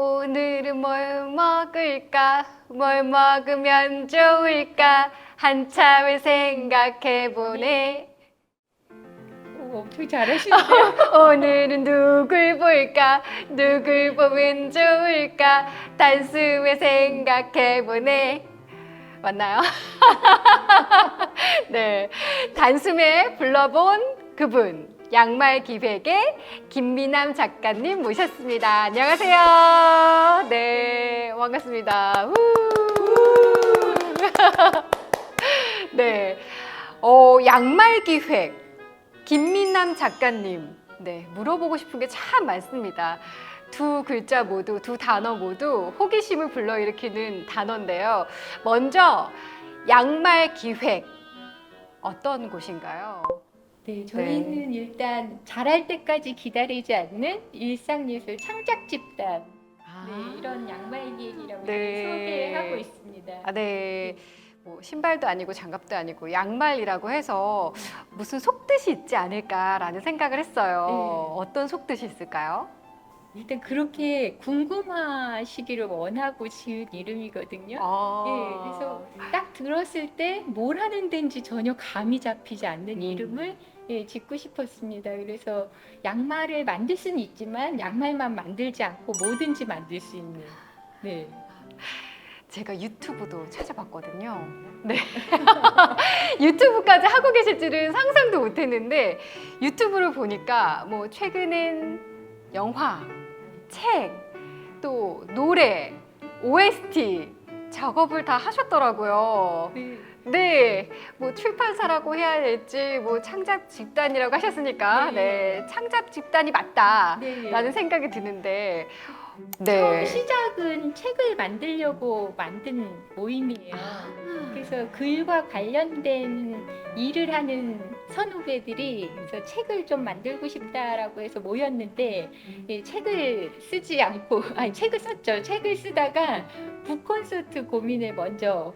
오늘은 뭘 먹을까? 뭘 먹으면 좋을까? 한참을 생각해보네. 오, 엄청 잘하시는데요. 오늘은 누굴 볼까? 누굴 보면 좋을까? 단숨에 생각해보네. 맞나요? 네. 단숨에 불러본 그분. 양말 기획의 김미남 작가님 모셨습니다. 안녕하세요. 네. 반갑습니다. 후. 네. 어, 양말 기획. 김민남 작가님. 네, 물어보고 싶은 게 참 많습니다. 두 글자 모두, 두 단어 모두 호기심을 불러일으키는 단어인데요. 먼저, 양말 기획. 어떤 곳인가요? 네, 저희는 일단 잘할 때까지 기다리지 않는 일상예술 창작 집단 네, 이런 양말 기획이라고 네. 소개하고 있습니다. 아, 네. 뭐 신발도 아니고 장갑도 아니고 양말이라고 해서 무슨 속뜻이 있지 않을까라는 생각을 했어요. 네. 어떤 속뜻이 있을까요? 일단 그렇게 궁금하시기를 원하고 지은 이름이거든요. 아. 예, 그래서 딱 들었을 때 뭘 하는 데인지 전혀 감이 잡히지 않는 음. 이름을 예, 짓고 싶었습니다. 그래서 양말을 만들 수는 있지만 양말만 만들지 않고 뭐든지 만들 수 있는. 네. 제가 유튜브도 찾아봤거든요. 네. 유튜브까지 하고 계실 줄은 상상도 못 했는데 유튜브를 보니까 뭐 최근엔 영화, 책, 또 노래, OST 작업을 다 하셨더라고요. 네. 네, 뭐 출판사라고 해야 될지 뭐 창작 집단이라고 하셨으니까 네. 네, 창작 집단이 맞다라는 네. 생각이 드는데 처음 네. 시작은 책을 만들려고 만든 모임이에요. 아. 그래서 글과 관련된 일을 하는 선후배들이 그래서 책을 좀 만들고 싶다라고 해서 모였는데 이 책을 쓰지 않고 아니 책을 썼죠. 책을 쓰다가 북 콘서트 고민을 먼저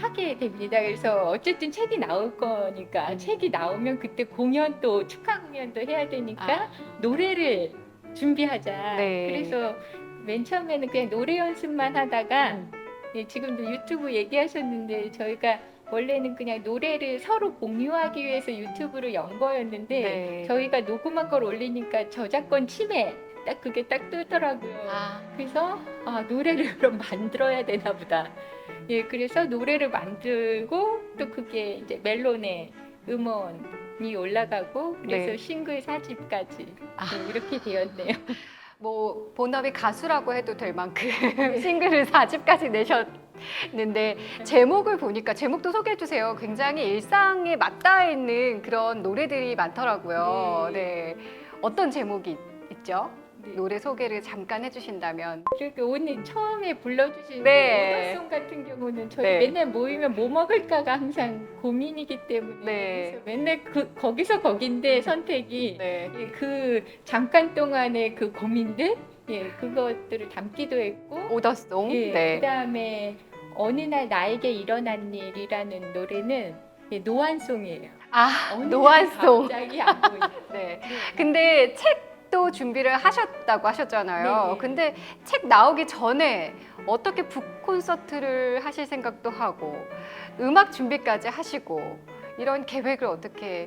하게 됩니다. 그래서 어쨌든 책이 나올 거니까 음. 책이 나오면 그때 공연 또 축하 공연도 해야 되니까 아. 노래를 준비하자. 네. 그래서 맨 처음에는 그냥 노래 연습만 하다가 음. 예, 지금도 유튜브 얘기하셨는데 저희가 원래는 그냥 노래를 서로 공유하기 위해서 유튜브를 연 거였는데 네. 저희가 녹음한 걸 올리니까 저작권 침해 딱 그게 딱 뜨더라고요. 아. 그래서 아 노래를 그럼 만들어야 되나 보다. 예, 그래서 노래를 만들고 또 그게 이제 멜론에 음원이 올라가고 그래서 네. 싱글 4집까지 아. 이렇게 되었네요. 뭐 본업이 가수라고 해도 될 만큼 싱글을 4집까지 내셨는데 제목을 보니까 제목도 소개해 주세요. 굉장히 일상에 맞닿아 있는 그런 노래들이 많더라고요. 네. 네. 어떤 제목이 있- 있죠? 네. 노래 소개를 잠깐 해주신다면. 그렇게 오늘 처음에 불러주신 네. 오더송 같은 경우는 저희 네. 맨날 모이면 뭐 먹을까가 항상 고민이기 때문에 네. 그래서 맨날 그 거기서 거긴데 선택이 네. 예, 그 잠깐 동안의 그 고민들 예 그것들을 담기도 했고 오더송. 예, 네. 그다음에 어느 날 나에게 일어난 일이라는 노래는 예, 노안송이에요. 아, 어느 날 노안송. 갑자기 안 보이는. 네. 네. 근데 책 도 준비를 하셨다고 하셨잖아요. 네. 근데 책 나오기 전에 어떻게 북 콘서트를 하실 생각도 하고 음악 준비까지 하시고 이런 계획을 어떻게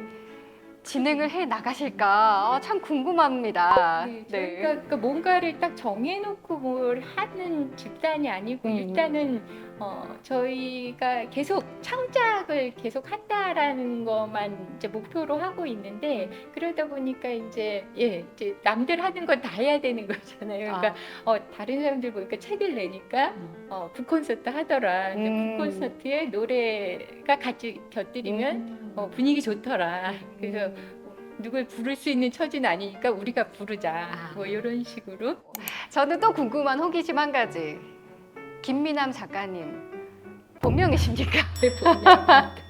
진행을 해 나가실까 아, 참 궁금합니다. 네, 저희가 그러니까 뭔가를 딱 정해놓고 뭘 하는 집단이 아니고 음. 일단은 어, 저희가 계속 창작을 계속 한다라는 것만 이제 목표로 하고 있는데 그러다 보니까 이제 예 이제 남들 하는 건 다 해야 되는 거잖아요. 그러니까 어, 다른 사람들 보니까 책을 내니까 음. 어, 북 콘서트 하더라. 근데 음. 북 콘서트에 노래가 같이 곁들이면 음. 어, 분위기 좋더라. 그래서 음. 누굴 부를 수 있는 처지는 아니니까 우리가 부르자. 아. 뭐 이런 식으로. 저는 또 궁금한 호기심 한 가지. 김미남 작가님 본명이십니까?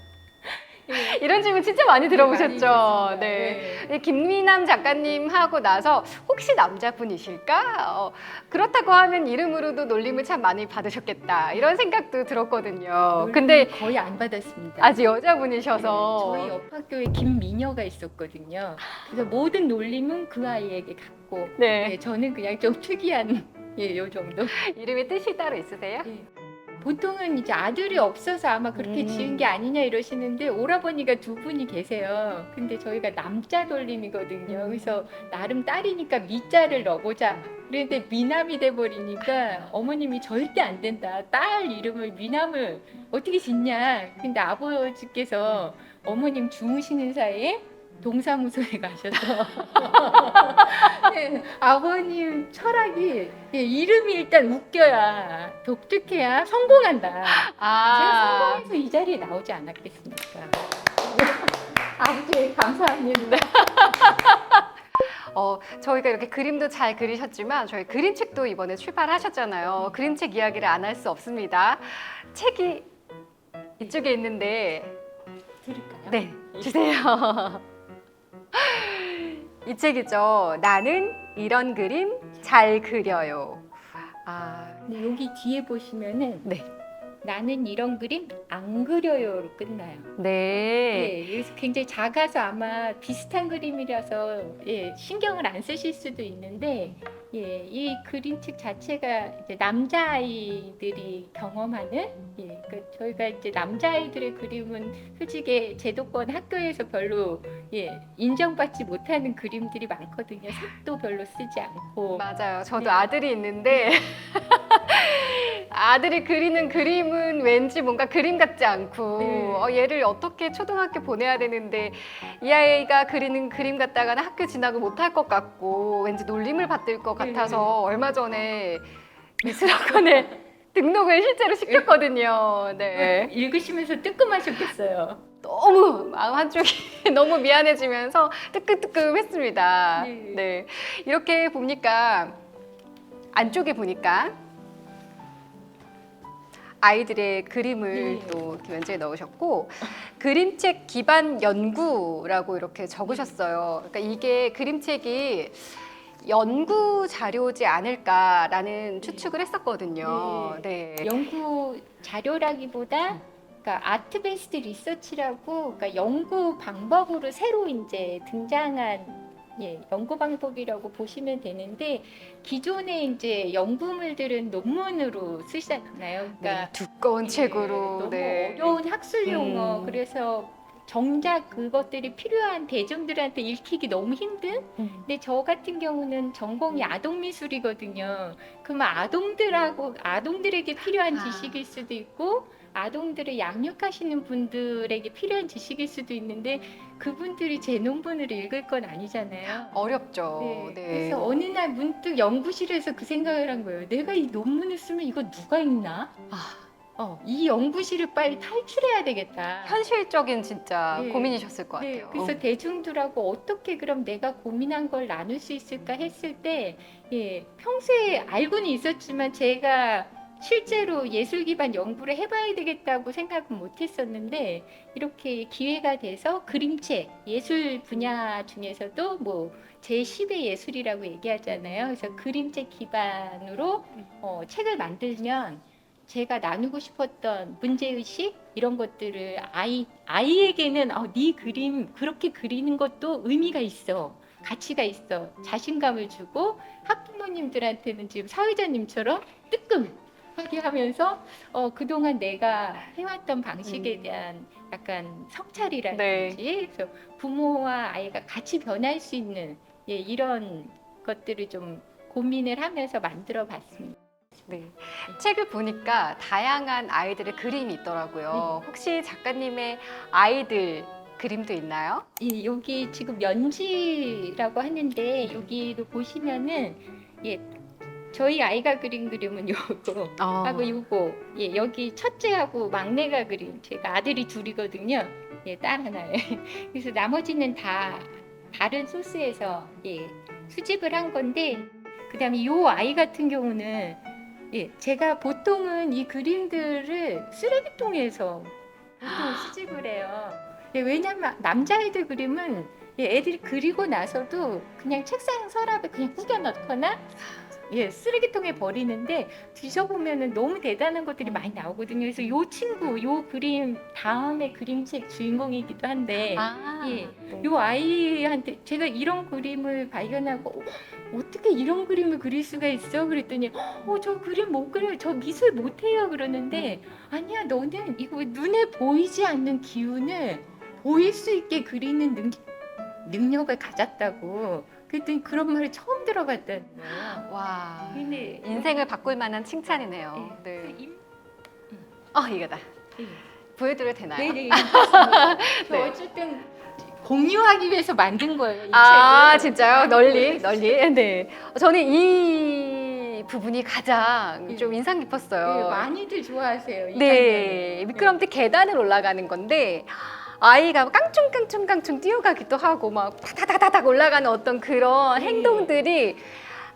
이런 질문 진짜 많이 들어보셨죠? 네. 네, 김미남 작가님 하고 나서 혹시 남자분이실까? 어, 그렇다고 하면 이름으로도 놀림을 참 많이 받으셨겠다 이런 생각도 들었거든요. 근데 거의 안 받았습니다. 아직 여자분이셔서 네, 저희 옆 학교에 김미녀가 있었거든요. 그래서 모든 놀림은 그 아이에게 갔고, 네. 네, 저는 그냥 좀 특이한 예, 요 정도. 이름의 뜻이 따로 있으세요? 예. 보통은 이제 아들이 없어서 아마 그렇게 음. 지은 게 아니냐 이러시는데 오라버니가 두 분이 계세요. 근데 저희가 남자 돌림이거든요. 그래서 나름 딸이니까 미자를 넣어보자. 그런데 미남이 돼버리니까 어머님이 절대 안 된다. 딸 이름을 미남을 어떻게 짓냐. 근데 아버지께서 어머님 주무시는 사이에 동사무소에 가셔서 네, 아버님 철학이 예, 이름이 일단 웃겨야 독특해야 성공한다. 제가 아, 성공해서 이 자리에 나오지 않았겠습니까? 아버지 감사합니다. 어, 저희가 이렇게 그림도 잘 그리셨지만 저희 그림책도 이번에 출판하셨잖아요. 그림책 이야기를 안 할 수 없습니다. 책이 이쪽에 있는데 들을까요? 네, 주세요. 이 책이죠. 나는 이런 그림 잘 그려요. 아, 근데 여기 뒤에 보시면은 네. 나는 이런 그림 안 그려요로 끝나요. 네. 예, 그래서 굉장히 작아서 아마 비슷한 그림이라서 예, 신경을 안 쓰실 수도 있는데 예, 이 그림책 자체가 이제 남자 아이들이 경험하는 예, 그러니까 저희가 이제 남자 아이들의 그림은 솔직히 제도권 학교에서 별로 예, 인정받지 못하는 그림들이 많거든요. 색도 별로 쓰지 않고 맞아요. 저도 네. 아들이 있는데 아들이 그리는 그림은 왠지 뭔가 그림 같지 않고 네. 어, 얘를 어떻게 초등학교 보내야 되는데 이 아이가 그리는 그림 같다가는 학교 지나고 못할 것 같고 왠지 놀림을 받을 것 네. 같아서 얼마 전에 미술학원에 등록을 실제로 시켰거든요. 네. 읽으시면서 뜨끔하셨겠어요. 너무 마음 한쪽이 너무 미안해지면서 뜨끔뜨끔했습니다. 네. 네. 이렇게 보니까 안쪽에 보니까 아이들의 그림을 네. 또 이렇게 면제에 넣으셨고 그림책 기반 연구라고 이렇게 적으셨어요. 그러니까 이게 그림책이 연구 자료지 않을까라는 추측을 했었거든요. 네. 연구 자료라기보다 그러니까 아트 베이스드 리서치라고 그러니까 연구 방법으로 새로 이제 등장한 예, 연구 방법이라고 보시면 되는데 기존에 이제 연구물들은 논문으로 쓰시잖아요. 그러니까 네, 두꺼운 예, 책으로 너무 네. 어려운 학술 용어 음. 그래서 정작 그것들이 필요한 대중들한테 읽히기 너무 힘든 음. 근데 저 같은 경우는 전공이 아동 미술이거든요. 그러면 아동들하고 아동들에게 필요한 아. 지식일 수도 있고 아동들을 양육하시는 분들에게 필요한 지식일 수도 있는데 그분들이 제 논문을 읽을 건 아니잖아요. 어렵죠. 네, 네. 그래서 어느 날 문득 연구실에서 그 생각을 한 거예요. 내가 이 논문을 쓰면 이거 누가 읽나? 아, 어, 이 연구실을 빨리 탈출해야 되겠다. 현실적인 진짜 네. 고민이셨을 것 네, 같아요. 그래서 대중들하고 어떻게 그럼 내가 고민한 걸 나눌 수 있을까 했을 때, 예, 평소에 알고는 있었지만 제가 실제로 예술 기반 연구를 해봐야 되겠다고 생각은 못했었는데 이렇게 기회가 돼서 그림책 예술 분야 중에서도 뭐 제10의 예술이라고 얘기하잖아요. 그래서 그림책 기반으로 어, 책을 만들면 제가 나누고 싶었던 문제의식 이런 것들을 아이 아이에게는 어, 네 그림 그렇게 그리는 것도 의미가 있어 가치가 있어 자신감을 주고 학부모님들한테는 지금 사회자님처럼 뜨끔 하면서 어, 그동안 내가 해왔던 방식에 음. 대한 약간 네. 성찰이라든지 그래서 부모와 아이가 같이 변할 수 있는 예, 이런 것들을 좀 고민을 하면서 만들어 봤습니다. 네. 책을 보니까 다양한 아이들의 그림이 있더라고요. 혹시 작가님의 아이들 그림도 있나요? 예, 여기 지금 면지라고 하는데 여기도 보시면은 예, 저희 아이가 그린 그림은 요거 어. 하고 요거 예, 여기 첫째하고 막내가 그린 제가 아들이 둘이거든요. 예, 딸 하나에. 그래서 나머지는 다 다른 소스에서 예, 수집을 한 건데 그다음에 요 아이 같은 경우는 예, 제가 보통은 이 그림들을 쓰레기통에서 보통 수집을 해요. 예, 왜냐면 남자애들 그림은 예, 애들이 그리고 나서도 그냥 책상 서랍에 그냥 구겨 넣거나 예, 쓰레기통에 버리는데 뒤져보면은 너무 대단한 것들이 많이 나오거든요. 그래서 요 친구, 요 그림 다음에 그림책 주인공이기도 한데 아, 예. 네. 요 아이한테 제가 이런 그림을 발견하고 어, 어떻게 이런 그림을 그릴 수가 있어? 그랬더니 어 저 그림 못 그려요. 저 미술 못 해요. 그러는데 아니야 너는 이거 눈에 보이지 않는 기운을 보일 수 있게 그리는 능, 능력을 가졌다고. 그랬더니 그런 말을 처음 들어봤다는 거예요. 와. 근데 인생을 바꿀 만한 칭찬이네요. 네. 네. 그 임- 아, 이거다. 네. 보여드려도 되나요? 네네. 그렇습니다. 그 네. 어쨌든 공유하기 위해서 만든 거예요. 이 아, 책을. 진짜요? 널리, 널리. 네. 저는 이 부분이 가장 네. 좀 인상 네, 깊었어요. 많이들 좋아하세요. 이 네, 미끄럼틀 계단을 올라가는 건데 아이가 깡충깡충깡충 뛰어가기도 하고 막 다다다다닥 올라가는 어떤 그런 네. 행동들이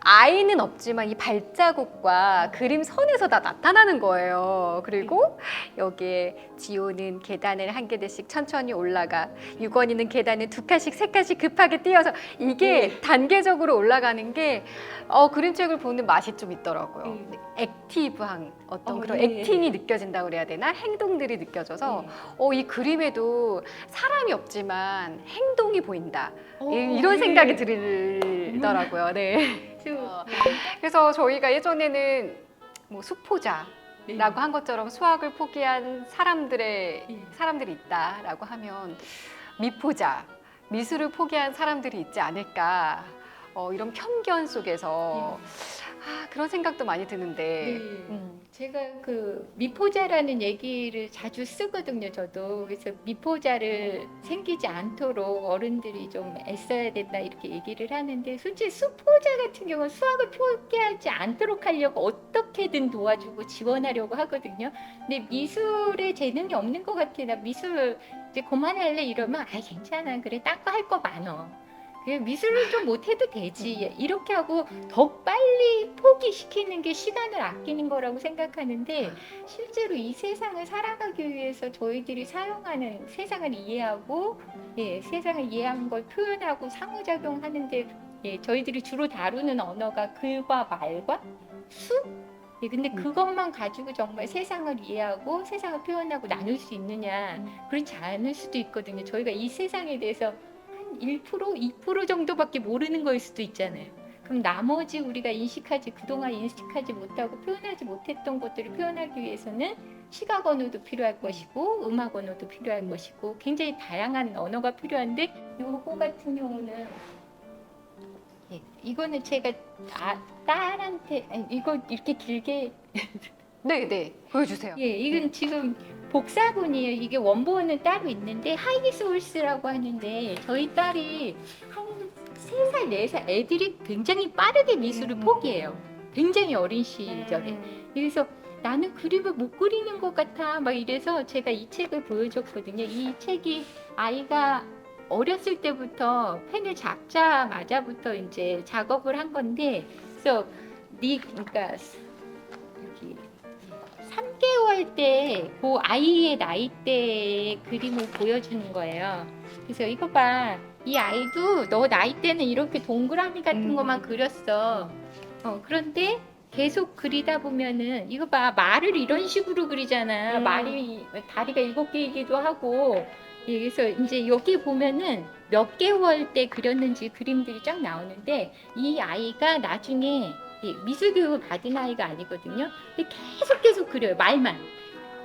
아이는 없지만 이 발자국과 그림 선에서 다 나타나는 거예요. 그리고 여기에 지호는 계단을 한 개씩 천천히 올라가 유건이는 계단을 두 칸씩 세 칸씩 급하게 뛰어서 이게 네. 단계적으로 올라가는 게 어, 그림책을 보는 맛이 좀 있더라고요. 네. 액티브한 어떤 어, 그런 네. 액팅이 느껴진다고 그래야 되나? 행동들이 느껴져서 네. 어, 이 그림에도 사람이 없지만 행동이 보인다. 어, 이- 이런 네. 생각이 들 더라고요. 네. 저- 그래서 저희가 예전에는 뭐 수포자라고 네. 한 것처럼 수학을 포기한 사람들의 네. 사람들이 있다라고 하면 미포자, 미술을 포기한 사람들이 있지 않을까. 어, 이런 편견 속에서 아, 그런 생각도 많이 드는데. 네. 음. 제가 그 미포자라는 얘기를 자주 쓰거든요, 저도. 그래서 미포자를 생기지 않도록 어른들이 좀 애써야 된다 이렇게 얘기를 하는데 솔직히 수포자 같은 경우는 수학을 포기하지 않도록 하려고 어떻게든 도와주고 지원하려고 하거든요. 근데 미술에 재능이 없는 것 같아. 나 미술 이제 그만할래 이러면 아 괜찮아. 그래 딴 거 할 거 많어. 그냥 미술을 좀 못해도 되지. 이렇게 하고 더 빨리 포기시키는 게 시간을 아끼는 거라고 생각하는데 실제로 이 세상을 살아가기 위해서 저희들이 사용하는 세상을 이해하고 예, 세상을 이해한 걸 표현하고 상호작용하는데 예, 저희들이 주로 다루는 언어가 글과 말과 수? 예, 근데 음. 그것만 가지고 정말 세상을 이해하고 세상을 표현하고 나눌 수 있느냐 음. 그렇지 않을 수도 있거든요. 저희가 이 세상에 대해서 한 1%, 2% 정도밖에 모르는 거일 수도 있잖아요. 그럼 나머지 우리가 인식하지 그동안 인식하지 못하고 표현하지 못했던 것들을 표현하기 위해서는 시각 언어도 필요할 것이고 음악 언어도 필요할 것이고 굉장히 다양한 언어가 필요한데 요거 같은 경우는 예, 이거는 제가 아, 딸한테 이거 이렇게 길게 네, 네. 보여주세요. 예, 이건 지금 복사본이에요. 이게 원본은 따로 있는데 하이소울스라고 하는데 저희 딸이 한세살네살 애들이 굉장히 빠르게 미술을 음. 포기해요. 굉장히 어린 시절에. 음. 그래서 나는 그림을 못 그리는 것 같아. 막 이래서 제가 이 책을 보여줬거든요. 이 책이 아이가 어렸을 때부터 펜을 잡자마자부터 이제 작업을 한 건데, 그래서 니 그러니까 3개월 때 그 아이의 나이 때의 그림을 보여주는 거예요. 그래서 이거 봐. 이 아이도 너 나이 때는 이렇게 동그라미 같은 음. 것만 그렸어. 어, 그런데 계속 그리다 보면은 이거 봐. 말을 이런 식으로 그리잖아. 음. 말이 다리가 일곱 개이기도 하고. 예, 그래서 이제 여기 보면은 몇 개월 때 그렸는지 그림들이 쫙 나오는데 이 아이가 나중에 예, 미술 교육을 받은 아이가 아니거든요. 근데 계속 계속 그려요. 말만.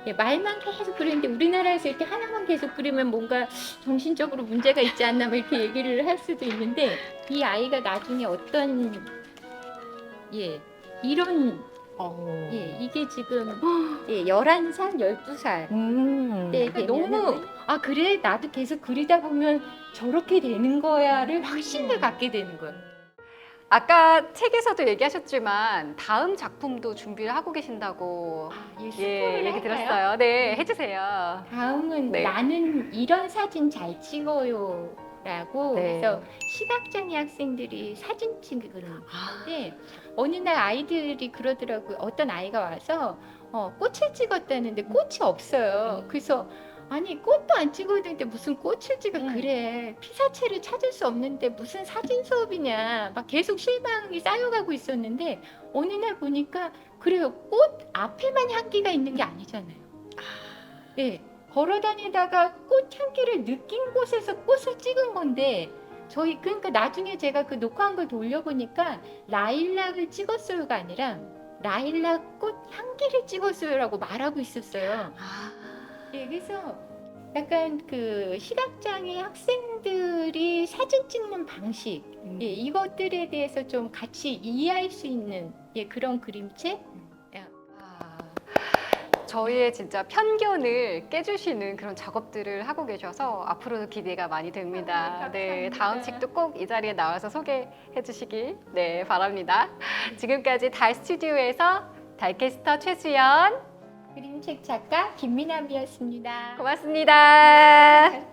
예, 말만 계속 그리는데 우리나라에서 이렇게 하나만 계속 그리면 뭔가 정신적으로 문제가 있지 않나 뭐 이렇게 얘기를 할 수도 있는데 이 아이가 나중에 어떤 예 이런 어. 예 이게 지금 예 11살 12살 음. 때 너무 아 그래 나도 계속 그리다 보면 저렇게 되는 거야를 확신을 갖게 되는 거예요. 아까 책에서도 얘기하셨지만 다음 작품도 준비를 하고 계신다고 아, 예, 예, 스포를 얘기 할까요? 들었어요. 네, 해주세요. 다음은 네. 나는 이런 사진 잘 찍어요. 라고 네. 그래서 시각장애 학생들이 사진 찍는 아, 건데 어느 날 아이들이 그러더라고요. 어떤 아이가 와서 어, 꽃을 찍었다는데 꽃이 없어요. 음. 그래서 아니 꽃도 안 찍어야 되는데 무슨 꽃을 찍어 음. 그래 피사체를 찾을 수 없는데 무슨 사진 수업이냐 막 계속 실망이 쌓여가고 있었는데 어느 날 보니까 그래요 꽃 앞에만 향기가 있는 게 아니잖아요. 예 걸어 다니다가 꽃 향기를 느낀 곳에서 꽃을 찍은 건데 저희 그러니까 나중에 제가 그 녹화한 걸 돌려보니까 라일락을 찍었어요가 아니라 라일락 꽃 향기를 찍었어요라고 말하고 있었어요. 아, 예, 그래서 약간 그 시각장애 학생들이 사진 찍는 방식, 음. 예, 이것들에 대해서 좀 같이 이해할 수 있는 예, 그런 그림책. 아, 저희의 진짜 편견을 깨주시는 그런 작업들을 하고 계셔서 앞으로도 기대가 많이 됩니다. 아, 네. 다음 책도 꼭 이 자리에 나와서 소개해 주시길 네, 바랍니다. 지금까지 달 스튜디오에서 달캐스터 최수연 그림책 작가 김미남이었습니다. 고맙습니다. 네.